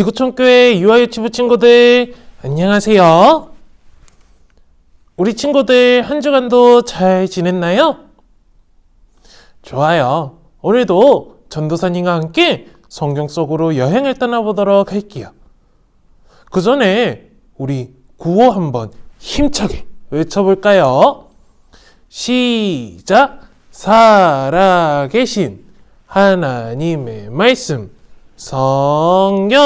지구촌 교회 유아유치부 친구들 안녕하세요. 우리 친구들 한 주간도 잘 지냈나요? 좋아요. 오늘도 전도사님과 함께 성경 속으로 여행을 떠나보도록 할게요. 그 전에 우리 구호 한번 힘차게 외쳐볼까요? 시작! 살아계신 하나님의 말씀, 성경!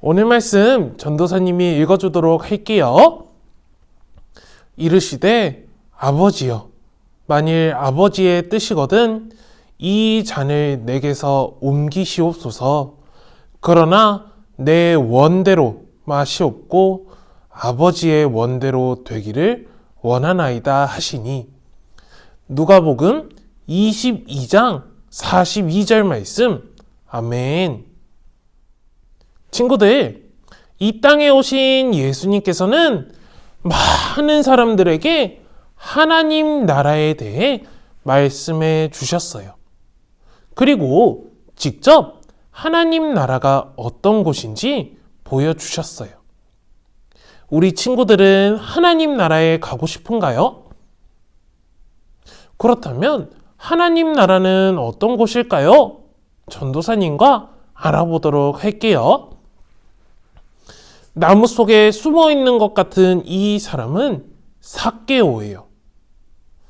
오늘 말씀 전도사님이 읽어주도록 할게요. 이르시되 아버지여 만일 아버지의 뜻이거든 이 잔을 내게서 옮기시옵소서 그러나 내 원대로 마시옵고 아버지의 원대로 되기를 원하나이다 하시니 누가복음 22장 42절 말씀 아멘 친구들 이 땅에 오신 예수님께서는 많은 사람들에게 하나님 나라에 대해 말씀해 주셨어요. 그리고 직접 하나님 나라가 어떤 곳인지 보여주셨어요. 우리 친구들은 하나님 나라에 가고 싶은가요? 그렇다면 하나님 나라는 어떤 곳일까요? 전도사님과 알아보도록 할게요. 나무 속에 숨어 있는 것 같은 이 사람은 사케오예요.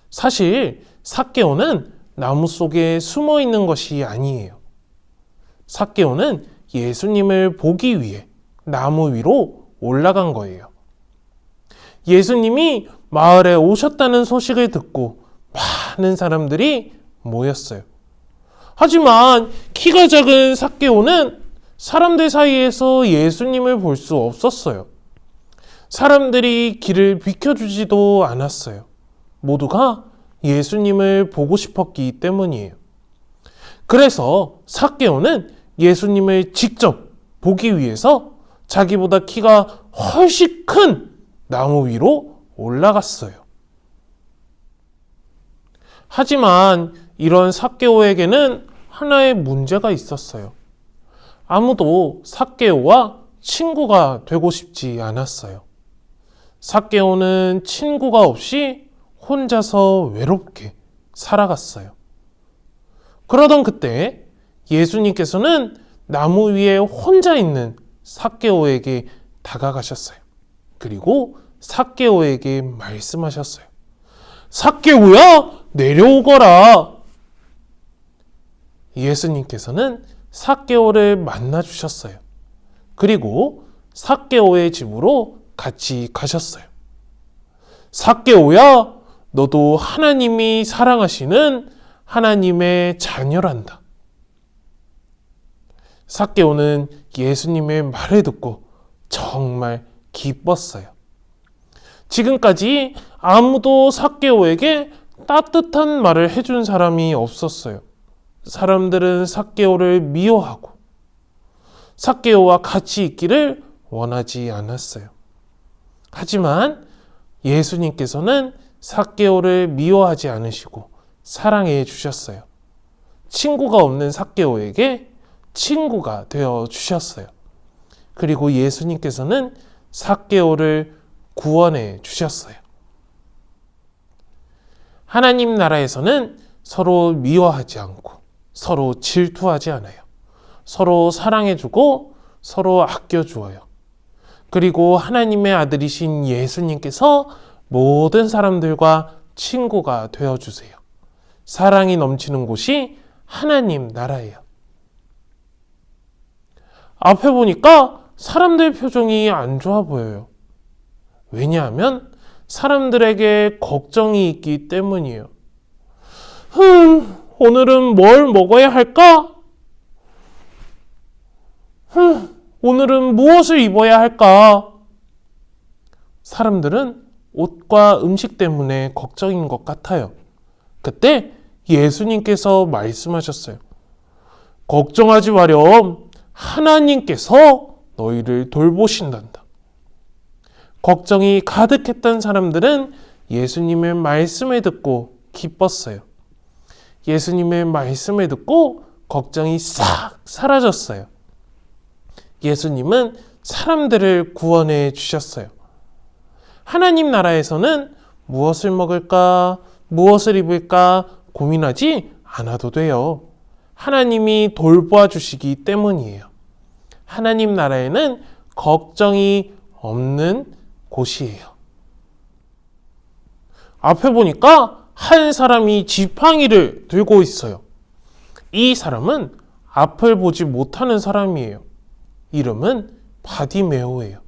사실 사케오는 나무 속에 숨어 있는 것이 아니에요. 사케오는 예수님을 보기 위해 나무 위로 올라간 거예요. 예수님이 마을에 오셨다는 소식을 듣고 많은 사람들이 모였어요. 하지만 키가 작은 사케오는 사람들 사이에서 예수님을 볼 수 없었어요. 사람들이 길을 비켜주지도 않았어요. 모두가 예수님을 보고 싶었기 때문이에요. 그래서 사케오는 예수님을 직접 보기 위해서 자기보다 키가 훨씬 큰 나무 위로 올라갔어요. 하지만 이런 사케오에게는 하나의 문제가 있었어요. 아무도 사케오와 친구가 되고 싶지 않았어요. 사케오는 친구가 없이 혼자서 외롭게 살아갔어요. 그러던 그때 예수님께서는 나무 위에 혼자 있는 사케오에게 다가가셨어요. 그리고 사케오에게 말씀하셨어요. 사케오야, 내려오거라. 예수님께서는 사케오를 만나 주셨어요. 그리고 사케오의 집으로 같이 가셨어요. 사케오야, 너도 하나님이 사랑하시는 하나님의 자녀란다. 사케오는 예수님의 말을 듣고 정말 기뻤어요. 지금까지 아무도 사케오에게 따뜻한 말을 해준 사람이 없었어요. 사람들은 사케오를 미워하고 사케오와 같이 있기를 원하지 않았어요. 하지만 예수님께서는 사케오를 미워하지 않으시고 사랑해 주셨어요. 친구가 없는 사케오에게 친구가 되어 주셨어요. 그리고 예수님께서는 사케오를 구원해 주셨어요. 하나님 나라에서는 서로 미워하지 않고 서로 질투하지 않아요. 서로 사랑해주고 서로 아껴주어요. 그리고 하나님의 아들이신 예수님께서 모든 사람들과 친구가 되어주세요. 사랑이 넘치는 곳이 하나님 나라예요. 앞에 보니까 사람들 표정이 안 좋아 보여요. 왜냐하면 사람들에게 걱정이 있기 때문이에요. 흠, 오늘은 뭘 먹어야 할까? 흠, 오늘은 무엇을 입어야 할까? 사람들은 옷과 음식 때문에 걱정인 것 같아요. 그때 예수님께서 말씀하셨어요. 걱정하지 마렴. 하나님께서 너희를 돌보신단다. 걱정이 가득했던 사람들은 예수님의 말씀을 듣고 기뻤어요. 예수님의 말씀을 듣고 걱정이 싹 사라졌어요. 예수님은 사람들을 구원해 주셨어요. 하나님 나라에서는 무엇을 먹을까, 무엇을 입을까 고민하지 않아도 돼요. 하나님이 돌보아 주시기 때문이에요. 하나님 나라에는 걱정이 없는 곳이에요. 앞에 보니까 한 사람이 지팡이를 들고 있어요. 이 사람은 앞을 보지 못하는 사람이에요. 이름은 바디메오예요.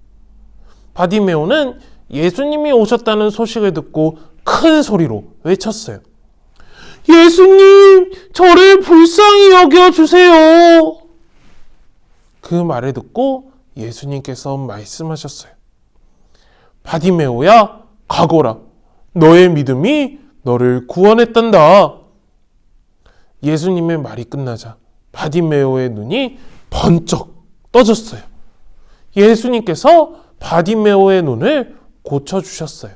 바디메오는 예수님이 오셨다는 소식을 듣고 큰 소리로 외쳤어요. 예수님, 저를 불쌍히 여겨 주세요. 그 말을 듣고 예수님께서 말씀하셨어요. 바디메오야, 가거라. 너의 믿음이 너를 구원했단다. 예수님의 말이 끝나자 바디메오의 눈이 번쩍 떠졌어요. 예수님께서 바디메오의 눈을 고쳐주셨어요.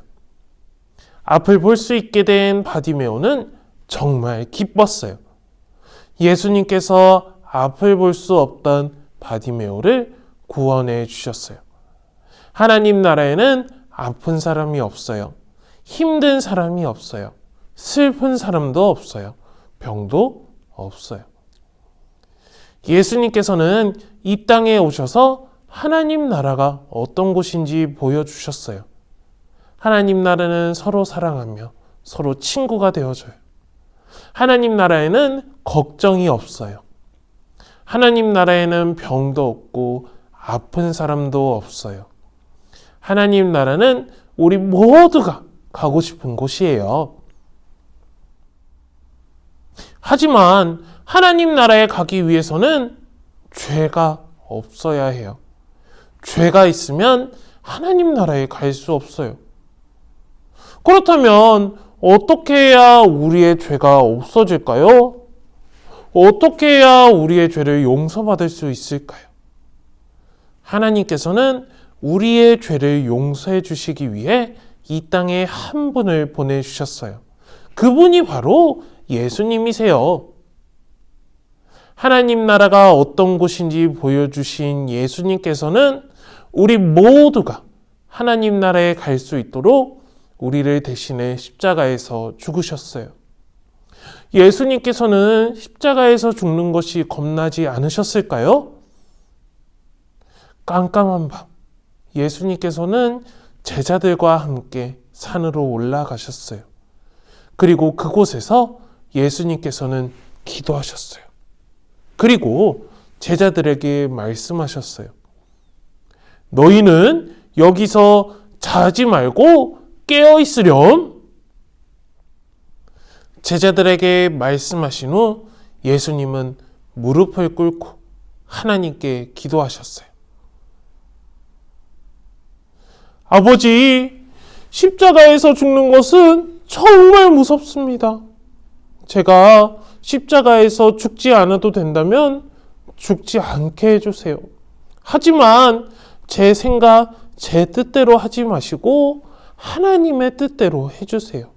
앞을 볼 수 있게 된 바디메오는 정말 기뻤어요. 예수님께서 앞을 볼 수 없던 바디메오를 구원해 주셨어요. 하나님 나라에는 아픈 사람이 없어요. 힘든 사람이 없어요. 슬픈 사람도 없어요. 병도 없어요. 예수님께서는 이 땅에 오셔서 하나님 나라가 어떤 곳인지 보여주셨어요. 하나님 나라는 서로 사랑하며 서로 친구가 되어줘요. 하나님 나라에는 걱정이 없어요. 하나님 나라에는 병도 없고 아픈 사람도 없어요. 하나님 나라는 우리 모두가 가고 싶은 곳이에요. 하지만 하나님 나라에 가기 위해서는 죄가 없어야 해요. 죄가 있으면 하나님 나라에 갈 수 없어요. 그렇다면 어떻게 해야 우리의 죄가 없어질까요? 어떻게 해야 우리의 죄를 용서받을 수 있을까요? 하나님께서는 우리의 죄를 용서해 주시기 위해 이 땅에 한 분을 보내주셨어요. 그분이 바로 예수님이세요. 하나님 나라가 어떤 곳인지 보여주신 예수님께서는 우리 모두가 하나님 나라에 갈 수 있도록 우리를 대신해 십자가에서 죽으셨어요. 예수님께서는 십자가에서 죽는 것이 겁나지 않으셨을까요? 깜깜한 밤, 예수님께서는 제자들과 함께 산으로 올라가셨어요. 그리고 그곳에서 예수님께서는 기도하셨어요. 그리고 제자들에게 말씀하셨어요. 너희는 여기서 자지 말고 깨어 있으렴. 제자들에게 말씀하신 후 예수님은 무릎을 꿇고 하나님께 기도하셨어요. 아버지, 십자가에서 죽는 것은 정말 무섭습니다. 제가 십자가에서 죽지 않아도 된다면 죽지 않게 해주세요. 하지만 제 생각, 제 뜻대로 하지 마시고 하나님의 뜻대로 해주세요.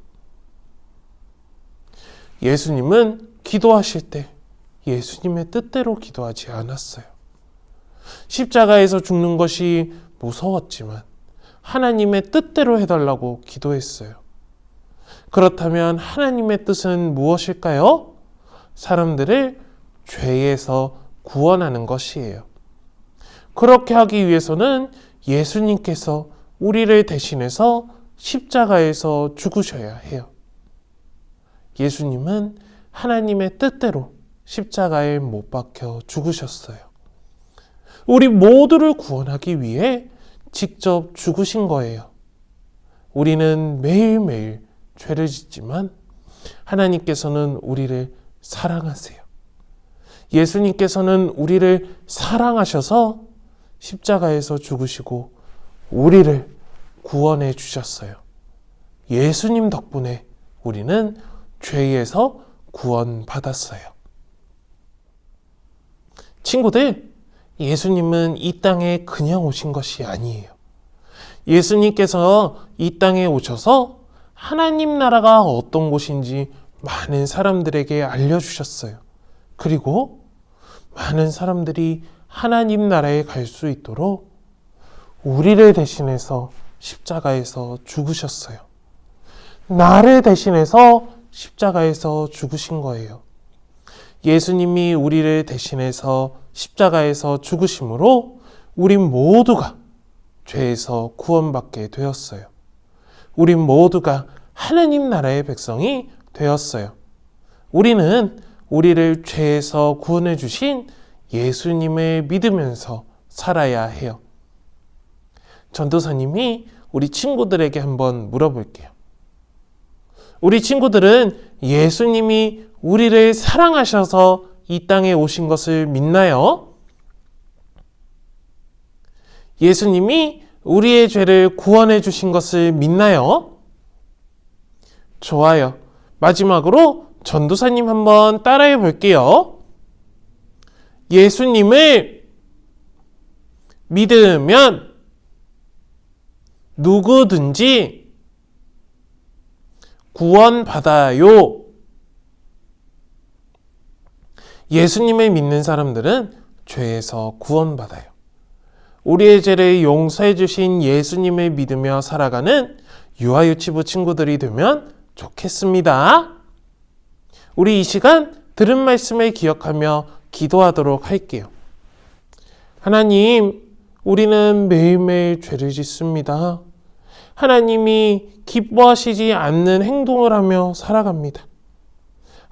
예수님은 기도하실 때 예수님의 뜻대로 기도하지 않았어요. 십자가에서 죽는 것이 무서웠지만 하나님의 뜻대로 해달라고 기도했어요. 그렇다면 하나님의 뜻은 무엇일까요? 사람들을 죄에서 구원하는 것이에요. 그렇게 하기 위해서는 예수님께서 우리를 대신해서 십자가에서 죽으셔야 해요. 예수님은 하나님의 뜻대로 십자가에 못 박혀 죽으셨어요. 우리 모두를 구원하기 위해 직접 죽으신 거예요. 우리는 매일매일 죄를 짓지만 하나님께서는 우리를 사랑하세요. 예수님께서는 우리를 사랑하셔서 십자가에서 죽으시고 우리를 구원해 주셨어요. 예수님 덕분에 우리는 죄에서 구원받았어요. 친구들, 예수님은 이 땅에 그냥 오신 것이 아니에요. 예수님께서 이 땅에 오셔서 하나님 나라가 어떤 곳인지 많은 사람들에게 알려주셨어요. 그리고 많은 사람들이 하나님 나라에 갈 수 있도록 우리를 대신해서 십자가에서 죽으셨어요. 나를 대신해서 십자가에서 죽으신 거예요. 예수님이 우리를 대신해서 십자가에서 죽으심으로 우리 모두가 죄에서 구원받게 되었어요. 우리 모두가 하나님 나라의 백성이 되었어요. 우리는 우리를 죄에서 구원해 주신 예수님을 믿으면서 살아야 해요. 전도사님이 우리 친구들에게 한번 물어볼게요. 우리 친구들은 예수님이 우리를 사랑하셔서 이 땅에 오신 것을 믿나요? 예수님이 우리의 죄를 구원해 주신 것을 믿나요? 좋아요. 마지막으로 전도사님 한번 따라해 볼게요. 예수님을 믿으면 누구든지 구원받아요. 예수님을 믿는 사람들은 죄에서 구원받아요. 우리의 죄를 용서해 주신 예수님을 믿으며 살아가는 유아유치부 친구들이 되면 좋겠습니다. 우리 이 시간 들은 말씀을 기억하며 기도하도록 할게요. 하나님, 우리는 매일매일 죄를 짓습니다. 하나님이 기뻐하시지 않는 행동을 하며 살아갑니다.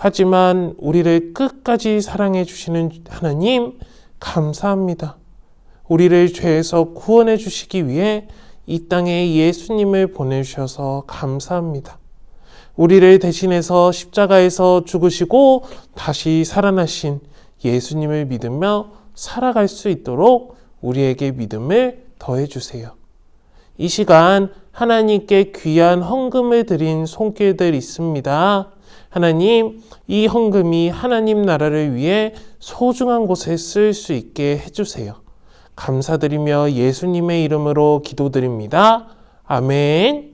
하지만 우리를 끝까지 사랑해 주시는 하나님, 감사합니다. 우리를 죄에서 구원해 주시기 위해 이 땅에 예수님을 보내주셔서 감사합니다. 우리를 대신해서 십자가에서 죽으시고 다시 살아나신 예수님을 믿으며 살아갈 수 있도록 우리에게 믿음을 더해 주세요. 이 시간 하나님께 귀한 헌금을 드린 손길들 있습니다. 하나님, 이 헌금이 하나님 나라를 위해 소중한 곳에 쓰일 수 있게 해주세요. 감사드리며 예수님의 이름으로 기도드립니다. 아멘.